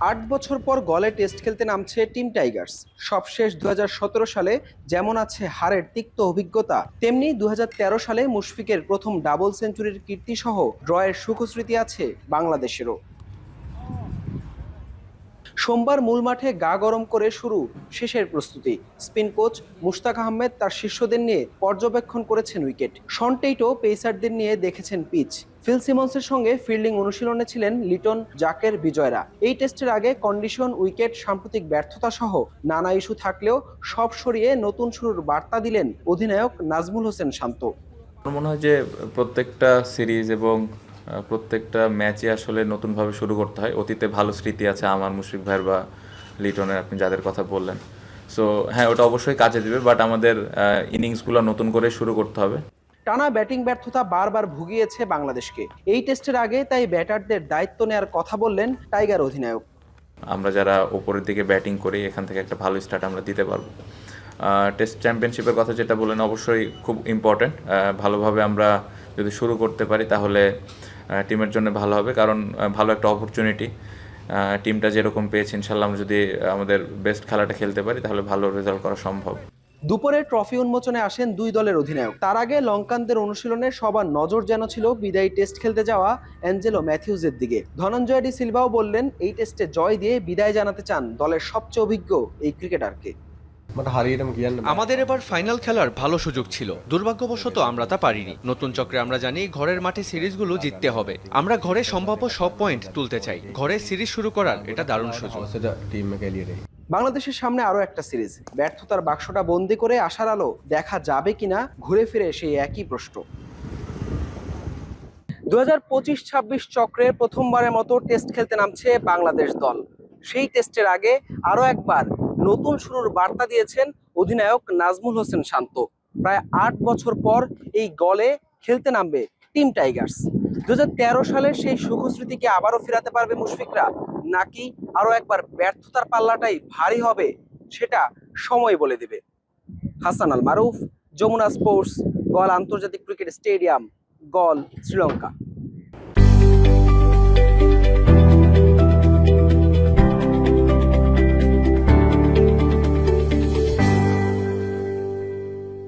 আট বছর পর গলে টেস্ট খেলতে নামছে টিম টাইগার্স। সবশেষ দু হাজার সতেরো সালে যেমন আছে হারের তিক্ত অভিজ্ঞতা, তেমনি দু হাজার তেরো সালে মুশফিকের প্রথম ডাবল সেঞ্চুরির কীর্তিসহ ড্রয়ের সুখস্মৃতি আছে বাংলাদেশেরও। সোমবার মূল মাঠে গা গরম করে শুরু শেষের প্রস্তুতি। স্পিন কোচ মুশতাক আহমেদ তার শিষ্যদের নিয়ে পর্যবেক্ষণ করেছেন উইকেট। শনটেইটো পেসারদের নিয়ে দেখেছেন পিচ। ফিল সিমন্সের সঙ্গে ফিল্ডিং অনুশীলনে ছিলেন লিটন জাকের বিজয়রা। এই টেস্টের আগে কন্ডিশন, উইকেট, সাম্প্রতিক ব্যর্থতা সহ নানা ইস্যু থাকলেও সব সরিয়ে নতুন শুরুর বার্তা দিলেন অধিনায়ক নাজমুল হোসেন শান্ত। মনে হয় যে প্রত্যেকটা সিরিজ এবং প্রত্যেকটা ম্যাচে আসলে নতুনভাবে শুরু করতে হয়। অতীতে ভালো স্মৃতি আছে আমার মুশফিক ভাইয়ের বা লিটনের আপনি যাদের কথা বললেন। সো হ্যাঁ ওটা অবশ্যই কাজে দিবে বাট আমাদের ইনিংসগুলো নতুন করে শুরু করতে হবে। টানা ব্যাটিং ব্যর্থতা বারবার ভুগিয়েছে বাংলাদেশকে। এই টেস্টের আগে তাই ব্যাটারদের দায়িত্ব নেওয়ার কথা বললেন টাইগার অধিনায়ক। আমরা যারা ওপরের দিকে ব্যাটিং করি এখান থেকে একটা ভালো স্টার্ট আমরা দিতে পারব। টেস্ট চ্যাম্পিয়নশিপের কথা যেটা বললেন অবশ্যই খুব ইম্পর্ট্যান্ট ভালোভাবে আমরা যদি শুরু করতে পারি তাহলে টিমের জন্য ভালো হবে, কারণ ভালো একটা অপরচুনিটি টিমটা যেরকম পেয়েছে, ইনশাল্লাহ আমরা যদি আমাদের বেস্ট খেলাটা খেলতে পারি, তাহলে ভালো রেজাল্ট করা সম্ভব। দুপুরে ট্রফি উন্মোচনে আসেন দুই দলের অধিনায়ক। তার আগে লঙ্কানদের অনুশীলনে সবার নজর যেন ছিল বিদায়ী টেস্ট খেলতে যাওয়া অ্যাঞ্জেলো ম্যাথিউজের দিকে। ধনঞ্জয় ডি সিলভাও বললেন, এই টেস্টে জয় দিয়ে বিদায় জানাতে চান দলের সবচেয়ে অভিজ্ঞ এই ক্রিকেটারকে আমাদের এবার ফাইনাল খেলার ভালো সুযোগ ছিল। দুর্ভাগ্যবশত আমরা তা পারিনি। নতুন চক্রে আমরা জানি ঘরের মাঠে সিরিজগুলো জিততে হবে। আমরা ঘরে সম্ভাব্য সব পয়েন্ট তুলতে চাই। ঘরে সিরিজ শুরু করার এটা দারুণ সুযোগ। বাংলাদেশের সামনে আরও একটা সিরিজ। ব্যর্থতার বাক্সটা বন্দি করে আসার আলো দেখা যাবে কিনা ঘুরে ফিরে সেই একই প্রশ্ন। দু হাজার পঁচিশ ছাব্বিশ চক্রে প্রথমবারের মতো টেস্ট খেলতে নামছে বাংলাদেশ দল। সেই টেস্টের আগে আরও একবার নতুন শুরুর বার্তা দিয়েছেন অধিনায়ক নাজমুল হোসেন শান্ত। প্রায় আট বছর পর এই গলে খেলতে নামবে টিম টাইগার্স। দু সালের সেই সুখস্মৃতিকে আবারও ফেরাতে পারবে মুশফিকরা। নাকি আরও একবার ব্যর্থতার পাল্লাটাই ভারী হবে সেটা সময় বলে দেবে। হাসান আল মারুফ, যমুনা স্পোর্টস গল আন্তর্জাতিক ক্রিকেট স্টেডিয়াম, গল শ্রীলঙ্কা।